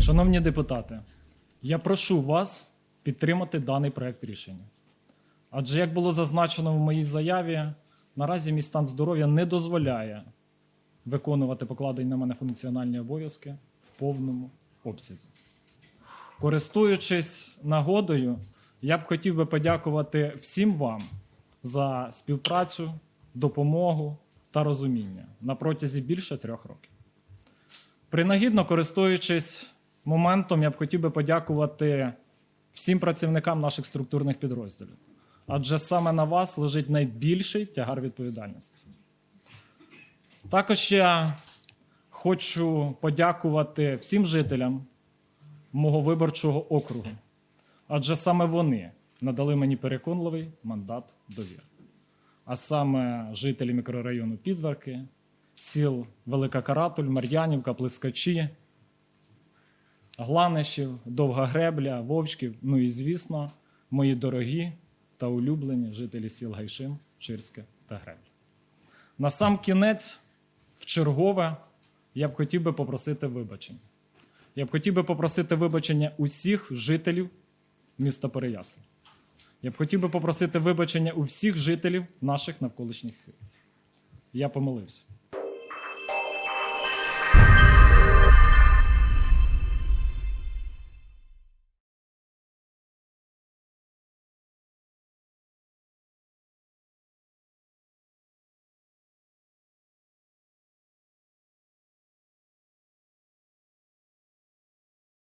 Шановні депутати, я прошу вас підтримати даний проект рішення. Адже, як було зазначено в моїй заяві, наразі мій стан здоров'я не дозволяє виконувати покладені на мене функціональні обов'язки в повному обсязі. Користуючись нагодою, я б хотів би подякувати всім вам за співпрацю, допомогу та розуміння на протязі більше трьох років. Принагідно користуючись моментом, я б хотів би подякувати всім працівникам наших структурних підрозділів. Адже саме на вас лежить найбільший тягар відповідальності. Також я хочу подякувати всім жителям мого виборчого округу, адже саме вони надали мені переконливий мандат довіри. А саме жителі мікрорайону Підварки, сіл Велика Каратуль, Мар'янівка, Плескачі, Гланишів, Довга Гребля, Вовчків, ну і, звісно, мої дорогі та улюблені жителі сіл Гайшин, Чирське та Гребля. На сам кінець, в чергове, я б хотів би попросити вибачення. Я б хотів би попросити вибачення усіх жителів міста Переяслав. Я б хотів би попросити вибачення у всіх жителів наших навколишніх сіл. Я помилився.